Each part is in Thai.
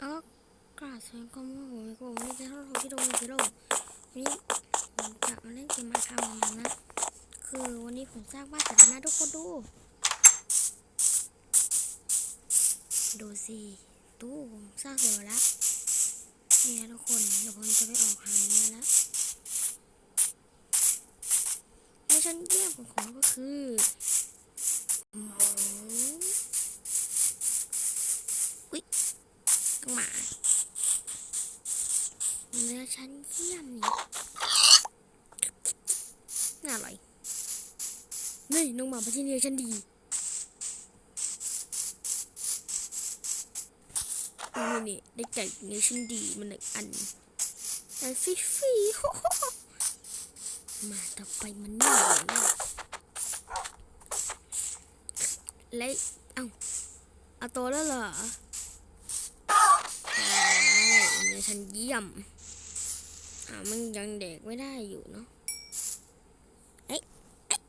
เอากราบสวัสดีครับผมผมผมนี่จะเท่าไหร่ที่โดนที่โดนวันนี้ผมจะมาเล่นเกมมาทำเหมือนกันนะ คือวันนี้ผมสร้างบ้านเสร็จแล้วนะทุกคนดู ดูสิดูผมสร้างเสร็จแล้วเนี่ยทุกคนเดี๋ยวผมจะไปออกหาเนื้อแล้วในชั้นเยี่ยมของผมก็คือ หมาเนื้อชั้นเยี่ยมนี่น่าอร่อยนี่น้องหมาไปที่เนื้อชั้นดีนี่นี่ได้ไก่เนื้อชิ้นดีมันหนึ่งอันอันฟรีฟรีๆโอ้โหมาต่อไปมันนี่เลยและเอ้าเอาโตแล้วเหรอ นื้อฉันเยี่ยมอ่ามันยังเด็กไม่ได้อยู่เนาะเอ๊ะเอ๊ะ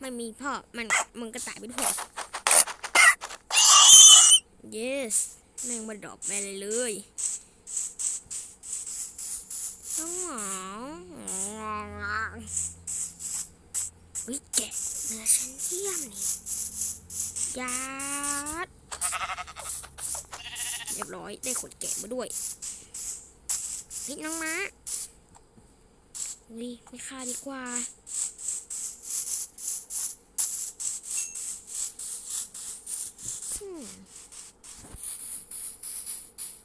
ไม่มีพ่อ มันมันก็ตายไปด้ว yes แม่งมาดรอกแม่เลยเลยน้องหวิแกะเนื้อชั้นเยี่ยมนี่ยัดเรียบร้อยได้ขนแกะมาด้วย นี่น้องม้าวิไม่ฆ่าดีกว่าอืม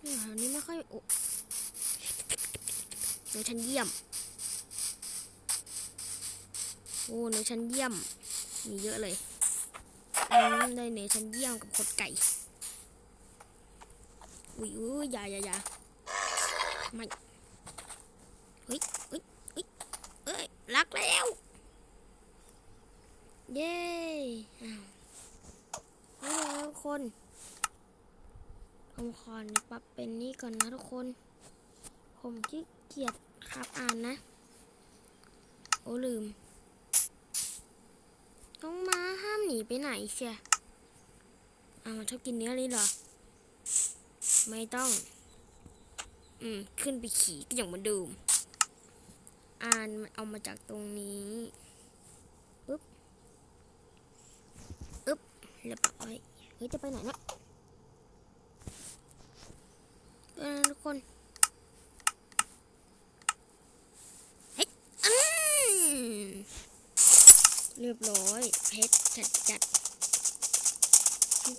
เนี่ยแถวนี้ไม่ค่อยโอ้เนื้อชั้นเยี่ยม โอ้เนื้อชั้นเยี่ยม มีเยอะเลยอืมได้เนื้อชั้นเยี่ยมกับขดไก่ อุ้ยอุ้ยอย่าอย่าอย่าไม่ ฮ้ยเฮ้ยเฮ้ยเอ้ยรักแล้ว เย้อ้าวไม่เป็นไรทุกคนผมขอนปรับเป็นนี่ก่อนนะทุกคน ผมขี้เกียจครับอ่านนะ โอ้ลืม ต้องมาห้ามหนีไปไหนเชียอ้าวมันชอบกินเนื้อเลยเหรอ ไม่ต้อง อืม ขึ้นไปขี่ก็อย่างเหมือนเดิม อ่านมันเอามาจากตรงนี้ปึ๊บอึ๊บเรียบร้อยเฮ้ยจะไปไหนเนะเออทุกคนเฮ้ยอืมเรียบร้อยเพชรจัดจัด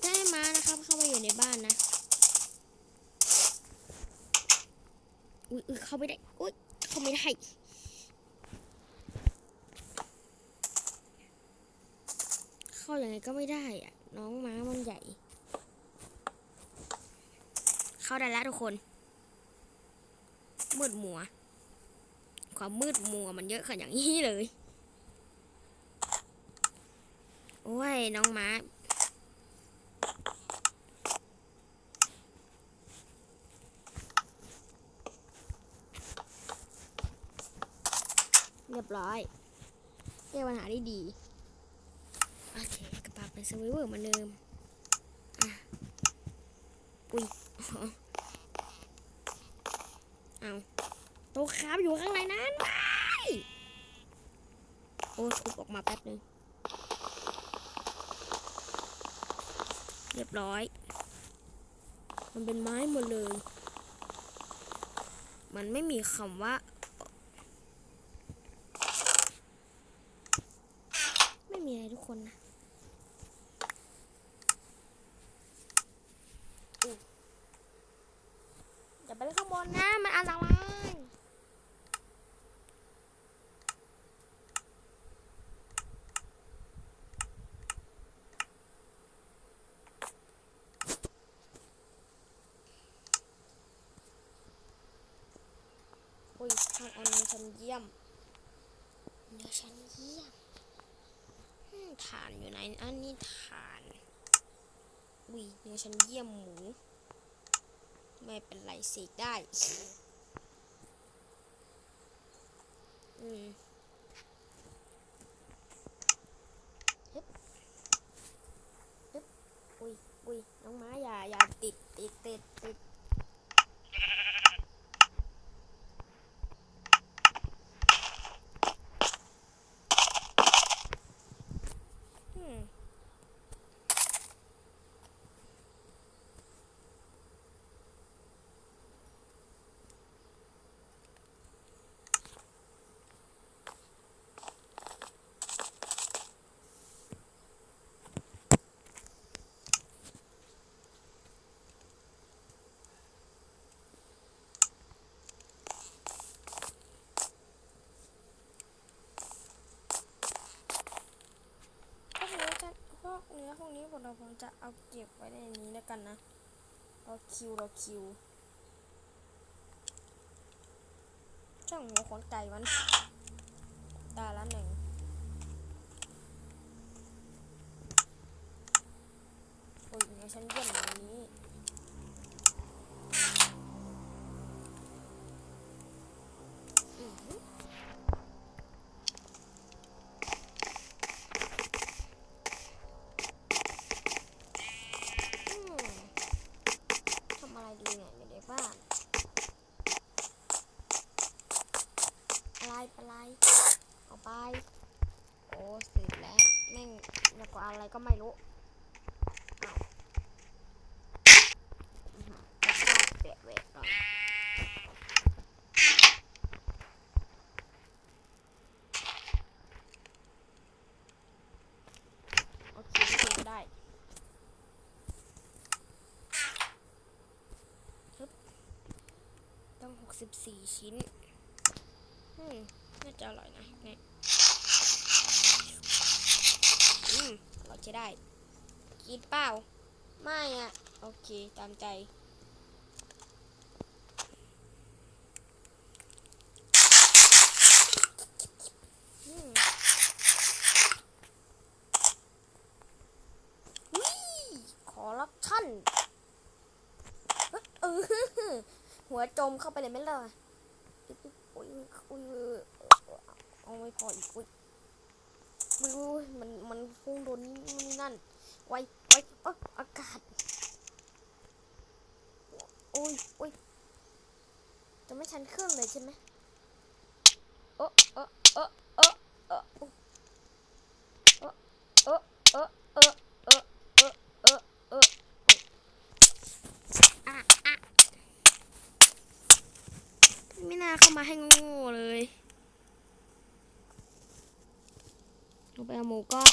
ได้มานะครับเข้ามาอยู่ในบ้านนะอุ้ยอุ้ยเข้าไม่ได้อุ้ยเข้าไม่ได้ เข้าอย่างไงก็ไม่ได้อะน้องม้ามันใหญ่ เข้าได้แล้วทุกคน มืดมัว ความมืดมัวมันเยอะขนาดอย่างนี้เลย โอ้ย น้องม้าเรียบร้อยแก้ปัญหาได้ดี โอเคกระเป๋าเป็นสวิเวอร์เหมือนเดิมอะอุ้ยเอาโตะครับอยู่ข้างในนั้นไปโอ้ทุบออกมาแป๊บนึงเรียบร้อย มันเป็นไม้หมดเลย มันไม่มีคำว่า ไม่มีอะไรทุก คนนะอย่าไปเล่นข้างบนนะ มันอันตรายอุ้ยทางอาเนื้อชั้นเยี่ยมเนื้อชั้นเยี่ยม ฐานอยู่ไหนอันนี้ฐานอุ้ยเนื้อฉันเยี่ยมหมู ไม่เป็นไรเสกได้ อืมฮึบฮึบอุ้ยอุ้ยน้องม้าอย่าอย่าติดติดติดติด เราผมจะเอาเก็บไว้ในนี้แล้วกันนะเราคิวเราคิวช่างหัวขนไก่มันตาละหนึ่งโอ้ยงั้นฉันเยี่ยมอย่างนี้ ไปไลเอาไป โอ้สร็แล้วแม่งแล้วก็อะไรก็ไม่รู้เดี๋เวทก่อนโอเคไม่ได้ต้องหกสิบสี่ชิ้น อืมน่าจะอร่อยนะเนี่ยอืมเราจะได้ กินเปล่า ไม่อะ โอเค ตามใจอืมวิขอรับชั่นเออหัวจมเข้าไปเลยไหมล่ อุ้ยอุ้ยอุ้ยเอาไม่พออีกอุ้ยอุ้ยอุ้ยมันมันพุ่งโดนนี่นี่นั่น ไว้ไว้เอยอากาศอุ้ยอุ้ยจะไม่ชันเครื่องเลยใช่ไหมเออเออเอ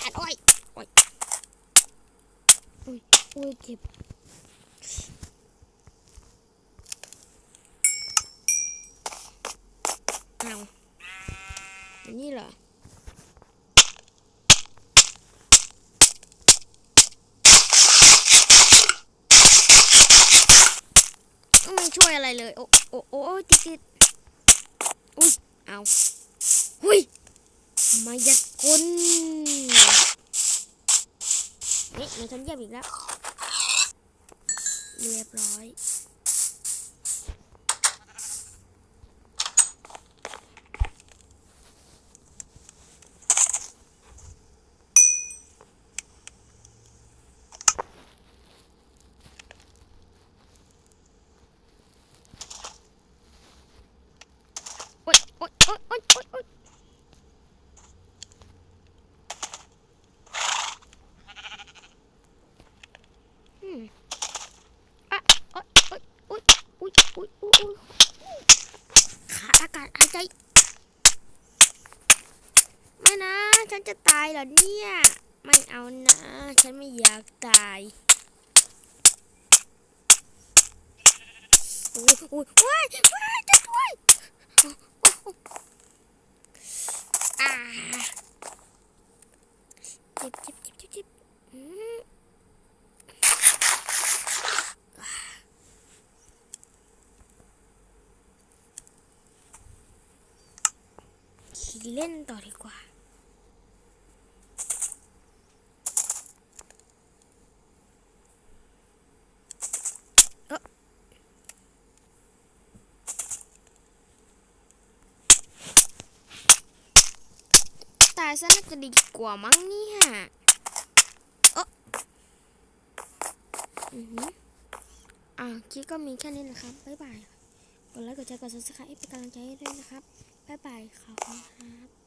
าหมูก้อนโอ้ยโอ้ยอุ้ยอุ้ยเจ็บเอาอันนี้เหรอไม่ช่วยอะไรเลย โอ้โอ้โอ้ติดติดอุ้ย เอา หุยมายากลนี่ เฮ้ยมันฉันเยียบอีกแล้ว เรียบร้อย โอ๊ยโอ๊ยโอ๊ยโอ๊ยโอ๊ยโอ๊ยอืมอะโอ๊ยโอ๊ยโอ๊ยโอ๊ยโอ๊ยโอ๊ยโอ๊ยขาดอากาศหายใจ ไม่นะ ฉันจะตายเหรอเนี่ย ไม่เอานะ ฉันไม่อยากตายโอ้ยโอ้ยว้ายว้ายจะด้วยอ่าเจ็บเจ็บเจ็บเจ็บจ็บอืมขี่เล่นต่อดีกว่า เอ๊ะตาย ซะน่าจะดีกว่ามั้งเนี่ยเอ๊ะอือหืออ่าคลิปก็มีแค่นี้นะครับ บ๊ายบาย กดไลค์ กดแชร์ กด subscribe เป็นกำลังใจให้ด้วยนะครับ บ๊ายบายขอบคุณครับ